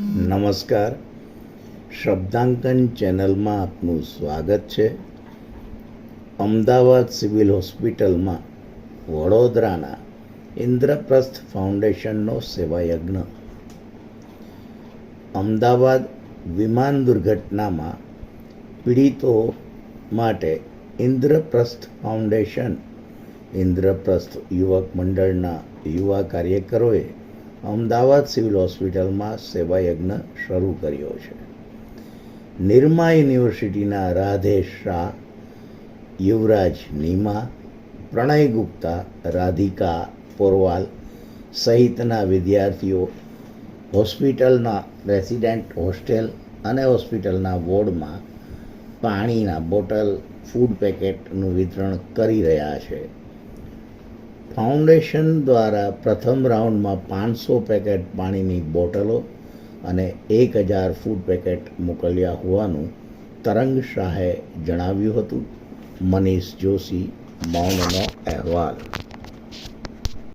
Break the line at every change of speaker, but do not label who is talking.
નમસ્કાર. શબ્દાંકન ચેનલમાં આપનું સ્વાગત છે. અમદાવાદ સિવિલ હોસ્પિટલમાં વડોદરાના ઇન્દ્રપ્રસ્થ ફાઉન્ડેશનનો સેવાયજ્ઞ. અમદાવાદ વિમાન દુર્ઘટનામાં પીડિતો માટે ઇન્દ્રપ્રસ્થ ફાઉન્ડેશન, ઇન્દ્રપ્રસ્થ યુવક મંડળના યુવા કાર્યકરોએ અમદાવાદ સિવિલ હોસ્પિટલમાં સેવાયજ્ઞ શરૂ કર્યો છે. નિરમા યુનિવર્સિટીના રાધેશ શાહ, યુવરાજ નીમા, પ્રણય ગુપ્તા, રાધિકા પોરવાલ સહિતના વિદ્યાર્થીઓ હોસ્પિટલના રેસિડેન્ટ હોસ્ટેલ અને હોસ્પિટલના વોર્ડમાં પાણીના બોટલ, ફૂડ પેકેટનું વિતરણ કરી રહ્યા છે. ફાઉન્ડેશન દ્વારા પ્રથમ રાઉન્ડમાં પાંચસો પેકેટ પાણીની બોટલો અને એક હજાર ફૂડ પેકેટ મોકલ્યા હોવાનું તરંગ શાહે જણાવ્યું હતું. મનીષ જોશી, મૌનનો અહેવાલ.